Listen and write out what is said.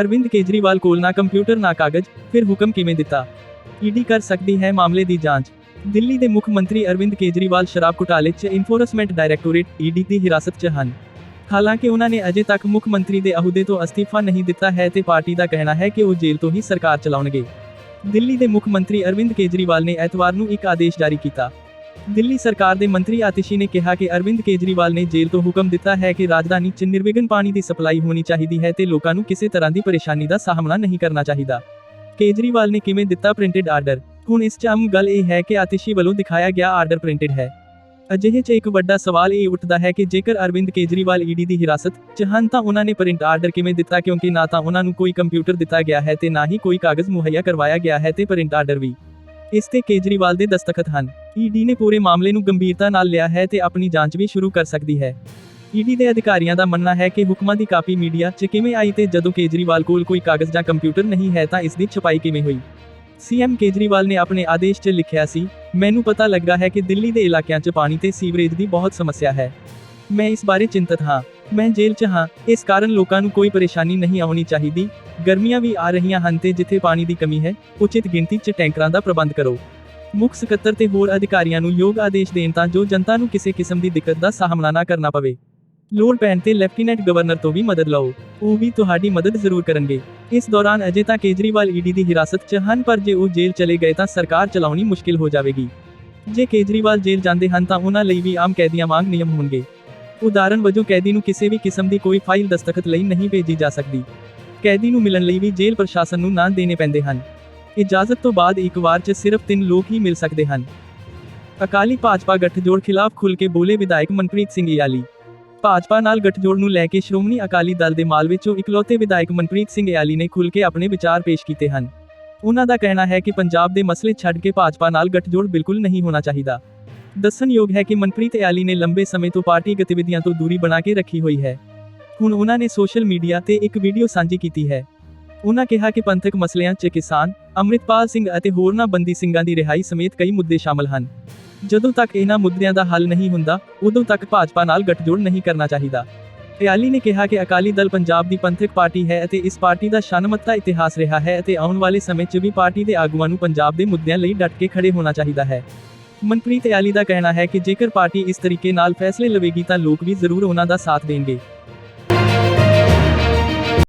ਅਰਵਿੰਦ ਕੇਜਰੀਵਾਲ ਕੋਲ ਨਾ ਕੰਪਿਊਟਰ, ਨਾ ਕਾਗਜ਼, ਫਿਰ ਹੁਕਮ ਕਿਵੇਂ ਦਿੱਤਾ? ਈਡੀ ਕਰ ਸਕਦੀ ਹੈ ਮਾਮਲੇ ਦੀ ਜਾਂਚ। ਦਿੱਲੀ ਦੇ ਮੁੱਖ ਮੰਤਰੀ ਅਰਵਿੰਦ ਕੇਜਰੀਵਾਲ ਸ਼ਰਾਬ ਘੁਟਾਲੇ 'ਚ ਇਨਫੋਰਸਮੈਂਟ ਡਾਇਰੈਕਟੋਰੇਟ ਈਡੀ ਦੀ ਹਿਰਾਸਤ 'ਚ ਹਨ। ਹਾਲਾਂਕਿ ਉਹਨਾਂ ਨੇ ਅਜੇ ਤੱਕ ਮੁੱਖ ਮੰਤਰੀ ਦੇ ਅਹੁਦੇ ਤੋਂ ਅਸਤੀਫਾ ਨਹੀਂ ਦਿੱਤਾ ਹੈ ਤੇ ਪਾਰਟੀ ਦਾ ਕਹਿਣਾ ਹੈ ਕਿ ਉਹ ਜੇਲ੍ਹ ਤੋਂ ਹੀ ਸਰਕਾਰ ਚਲਾਉਣਗੇ। ਦਿੱਲੀ ਦੇ ਮੁੱਖ ਮੰਤਰੀ ਅਰਵਿੰਦ ਕੇਜਰੀਵਾਲ ਨੇ ਐਤਵਾਰ ਨੂੰ ਇੱਕ ਆਦੇਸ਼ ਜਾਰੀ ਕੀਤਾ। ਦਿੱਲੀ ਸਰਕਾਰ ਦੇ ਮੰਤਰੀ ਆਤਿਸ਼ੀ ਨੇ ਕਿਹਾ ਕਿ ਅਰਵਿੰਦ ਕੇਜਰੀਵਾਲ ਨੇ ਜੇਲ੍ਹ ਤੋਂ ਹੁਕਮ ਦਿੱਤਾ ਹੈ ਕਿ ਰਾਜਧਾਨੀ 'ਚ ਨਿਰਵਿਘਨ ਪਾਣੀ ਦੀ ਸਪਲਾਈ ਹੋਣੀ ਚਾਹੀਦੀ ਹੈ ਤੇ ਲੋਕਾਂ ਨੂੰ ਕਿਸੇ ਤਰ੍ਹਾਂ ਦੀ ਪਰੇਸ਼ਾਨੀ ਦਾ ਸਾਹਮਣਾ ਨਹੀਂ ਕਰਨਾ ਚਾਹੀਦਾ। ਕੇਜਰੀਵਾਲ ਨੇ ਕਿਵੇਂ ਦਿੱਤਾ ਪ੍ਰਿੰਟਡ ਆਰਡਰ ਹੁਣ ਇਸ 'ਚ ਅਹਿਮ ਗੱਲ ਇਹ ਹੈ ਕਿ ਆਤਿਸ਼ੀ ਵੱਲੋਂ ਦਿਖਾਇਆ ਗਿਆ ਆਰਡਰ ਪ੍ਰਿੰਟਡ ਹੈ। ਅਜਿਹੇ 'ਚ ਇੱਕ ਵੱਡਾ ਸਵਾਲ ਇਹ ਉੱਠਦਾ ਹੈ ਕਿ ਜੇਕਰ ਅਰਵਿੰਦ ਕੇਜਰੀਵਾਲ ਈਡੀ ਦੀ ਹਿਰਾਸਤ 'ਚ ਹਨ ਤਾਂ ਉਹਨਾਂ ਨੇ ਪ੍ਰਿੰਟ ਆਰਡਰ ਕਿਵੇਂ ਦਿੱਤਾ ਕਿਉਂਕਿ ਨਾ ਤਾਂ ਉਹਨਾਂ ਨੂੰ ਕੋਈ ਕੰਪਿਊਟਰ ਦਿੱਤਾ ਗਿਆ ਹੈ ਤੇ ਨਾ ਹੀ ਕੋਈ ਕਾਗਜ਼ ਮੁਹੱਈਆ ਕਰਵਾਇਆ ਗਿਆ ਹੈ ਤੇ ਪ੍ਰਿੰਟ ਆਰਡਰ ਵੀ। ਇਸ ਤੇ ਕੇਜਰੀਵਾਲ ਦੇ ਦਸਤਖਤ ਹਨ। ਈਡੀ ਨੇ ਪੂਰੇ ਮਾਮਲੇ ਨੂੰ ਗੰਭੀਰਤਾ ਨਾਲ ਲਿਆ ਹੈ ਤੇ ਆਪਣੀ ਜਾਂਚ ਵੀ ਸ਼ੁਰੂ ਕਰ ਸਕਦੀ ਹੈ। ਈਡੀ ਦੇ ਅਧਿਕਾਰੀਆਂ ਦਾ ਮੰਨਣਾ ਹੈ ਕਿ ਹੁਕਮਾਂ ਦੀ ਕਾਪੀ ਮੀਡੀਆ 'ਚ ਕਿਵੇਂ ਆਈ ਤੇ ਜਦੋਂ ਕੇਜਰੀਵਾਲ ਕੋਲ ਕੋਈ ਕਾਗਜ਼ ਜਾਂ ਕੰਪਿਊਟਰ ਨਹੀਂ ਹੈ ਤਾਂ ਇਸ ਦੀ ਛਪਾਈ ਕਿਵੇਂ ਹੋਈ? ਸੀਐਮ ਕੇਜਰੀਵਾਲ ਨੇ ਆਪਣੇ ਆਦੇਸ਼ 'ਚ ਲਿਖਿਆ ਸੀ, ਮੈਨੂੰ ਪਤਾ ਲੱਗਾ ਹੈ ਕਿ ਦਿੱਲੀ ਦੇ ਇਲਾਕਿਆਂ 'ਚ ਪਾਣੀ ਤੇ ਸੀਵਰੇਜ ਦੀ ਬਹੁਤ ਸਮੱਸਿਆ ਹੈ। ਮੈਂ ਇਸ ਬਾਰੇ ਚਿੰਤਤ ਹਾਂ। ਮੈਂ ਜੇਲ੍ਹ 'ਚ ਹਾਂ। ਇਸ ਕਾਰਨ ਲੋਕਾਂ ਨੂੰ ਕੋਈ ਪਰੇਸ਼ਾਨੀ ਨਹੀਂ ਆਉਣੀ ਚਾਹੀਦੀ। ਗਰਮੀਆਂ ਵੀ ਆ ਰਹੀਆਂ ਹਨ ਤੇ ਜਿੱਥੇ ਪਾਣੀ ਦੀ ਕਮੀ ਹੈ, ਉਚਿਤ ਗਿਣਤੀ 'ਚ ਟੈਂਕਰਾਂ ਦਾ ਪ੍ਰਬੰਧ ਕਰੋ। ਮੁੱਖ ਸਕੱਤਰ ਤੇ ਹੋਰ ਅਧਿਕਾਰੀਆਂ ਨੂੰ ਯੋਗ ਆਦੇਸ਼ ਦੇਣ ਤਾਂ ਜੋ ਜਨਤਾ ਨੂੰ ਕਿਸੇ ਕਿਸਮ ਦੀ ਦਿੱਕਤ ਦਾ ਸਾਹਮਣਾ ਨਾ ਕਰਨਾ ਪਵੇ। ਲੋੜ ਪੈਣ ਤੇ ਲੈਫਟੀਨੈਂਟ ਗਵਰਨਰ ਤੋਂ ਵੀ ਮਦਦ ਲਓ। ਉਹ ਵੀ ਤੁਹਾਡੀ ਮਦਦ ਜ਼ਰੂਰ ਕਰਨਗੇ। ਇਸ ਦੌਰਾਨ ਅਜੇ ਤਾਂ ਕੇਜਰੀਵਾਲ ਈਡੀ ਦੀ ਹਿਰਾਸਤ 'ਚ ਹਨ, ਪਰ ਜੇ ਉਹ ਜੇਲ੍ਹ ਚਲੇ ਗਏ ਤਾਂ ਸਰਕਾਰ ਚਲਾਉਣੀ ਮੁਸ਼ਕਿਲ ਹੋ ਜਾਵੇਗੀ। ਜੇ ਕੇਜਰੀਵਾਲ ਜੇਲ੍ਹ ਜਾਂਦੇ ਹਨ ਤਾਂ ਉਹਨਾਂ ਲਈ ਵੀ ਆਮ ਕੈਦੀਆਂ ਵਾਂਗ ਨਿਯਮ ਹੋਣਗੇ। ਉਦਾਹਰਨ ਵਜੋਂ ਕੈਦੀ ਨੂੰ ਕਿਸੇ ਵੀ ਕਿਸਮ ਦੀ ਕੋਈ ਫਾਈਲ ਦਸਤਖਤ ਲਈ ਨਹੀਂ ਭੇਜੀ ਜਾ ਸਕਦੀ। ਕੈਦੀ ਨੂੰ ਮਿਲਣ ਲਈ ਵੀ ਜੇਲ੍ਹ ਪ੍ਰਸ਼ਾਸਨ ਨੂੰ ਨਾਂ ਦੇਣੇ ਪੈਂਦੇ ਹਨ। ਇਜਾਜ਼ਤ ਤੋਂ ਬਾਅਦ ਇੱਕ ਵਾਰ 'ਚ ਸਿਰਫ ਤਿੰਨ ਲੋਕ ਹੀ ਮਿਲ ਸਕਦੇ ਹਨ। ਅਕਾਲੀ ਭਾਜਪਾ ਗੱਠਜੋੜ ਖਿਲਾਫ ਖੁੱਲ੍ਹ ਕੇ ਬੋਲੇ ਵਿਧਾਇਕ ਮਨਪ੍ਰੀਤ ਸਿੰਘ ਇਆਲੀ। ਭਾਜਪਾ ਨਾਲ ਗੱਠਜੋੜ ਨੂੰ ਲੈ ਕੇ ਸ਼੍ਰੋਮਣੀ ਅਕਾਲੀ ਦਲ ਦੇ ਮਾਲ ਵਿੱਚੋਂ ਇਕਲੌਤੇ ਵਿਧਾਇਕ ਮਨਪ੍ਰੀਤ ਸਿੰਘ ਇਆਲੀ ਨੇ ਖੁੱਲ੍ਹ ਕੇ ਆਪਣੇ ਵਿਚਾਰ ਪੇਸ਼ ਕੀਤੇ ਹਨ। ਉਹਨਾਂ ਦਾ ਕਹਿਣਾ ਹੈ ਕਿ ਪੰਜਾਬ ਦੇ ਮਸਲੇ ਛੱਡ ਕੇ ਭਾਜਪਾ ਨਾਲ ਗੱਠਜੋੜ ਬਿਲਕੁਲ ਨਹੀਂ ਹੋਣਾ ਚਾਹੀਦਾ। ਦੱਸਣਯੋਗ ਹੈ ਕਿ ਮਨਪ੍ਰੀਤ ਇਆਲੀ ਨੇ ਲੰਬੇ ਸਮੇਂ ਤੋਂ ਪਾਰਟੀ ਗਤੀਵਿਧੀਆਂ ਤੋਂ ਦੂਰੀ ਬਣਾ ਕੇ ਰੱਖੀ ਹੋਈ ਹੈ। ਹੁਣ ਉਹਨਾਂ ਨੇ ਸੋਸ਼ਲ ਮੀਡੀਆ ਤੇ ਇੱਕ ਵੀਡੀਓ ਸਾਂਝੀ ਕੀਤੀ ਹੈ। ਉਹਨਾਂ ਕਿਹਾ ਕਿ ਪੰਥਕ ਮਸਲਿਆਂ 'ਚ ਕਿਸਾਨ, ਅੰਮ੍ਰਿਤਪਾਲ ਸਿੰਘ ਅਤੇ ਹੋਰਨਾਂ ਬੰਦੀ ਸਿੰਘਾਂ ਦੀ ਰਿਹਾਈ ਸਮੇਤ ਕਈ ਮੁੱਦੇ ਸ਼ਾਮਲ ਹਨ। ਜਦੋਂ ਤੱਕ ਇਹਨਾਂ ਮੁੱਦਿਆਂ ਦਾ ਹੱਲ ਨਹੀਂ ਹੁੰਦਾ, ਉਦੋਂ ਤੱਕ ਭਾਜਪਾ ਨਾਲ ਗੱਠਜੋੜ ਨਹੀਂ ਕਰਨਾ ਚਾਹੀਦਾ। ਇਆਲੀ ਨੇ ਕਿਹਾ ਕਿ ਅਕਾਲੀ ਦਲ ਪੰਜਾਬ ਦੀ ਪੰਥਕ ਪਾਰਟੀ ਹੈ ਅਤੇ ਇਸ ਪਾਰਟੀ ਦਾ ਸ਼ਾਨਮੱਤਾ ਇਤਿਹਾਸ ਰਿਹਾ ਹੈ ਅਤੇ ਆਉਣ ਵਾਲੇ ਸਮੇਂ 'ਚ ਵੀ ਪਾਰਟੀ ਦੇ ਆਗੂਆਂ ਨੂੰ ਪੰਜਾਬ ਦੇ ਮੁੱਦਿਆਂ ਲਈ ਡਟ ਕੇ ਖੜੇ ਹੋਣਾ ਚਾਹੀਦਾ ਹੈ। ਮਨਪ੍ਰੀਤ ਇਆਲੀ ਦਾ ਕਹਿਣਾ ਹੈ ਕਿ ਜੇਕਰ ਪਾਰਟੀ ਇਸ ਤਰੀਕੇ ਨਾਲ ਫੈਸਲੇ ਲਵੇਗੀ ਤਾਂ ਲੋਕ ਵੀ ਜ਼ਰੂਰ ਉਹਨਾਂ ਦਾ ਸਾਥ ਦੇਣਗੇ।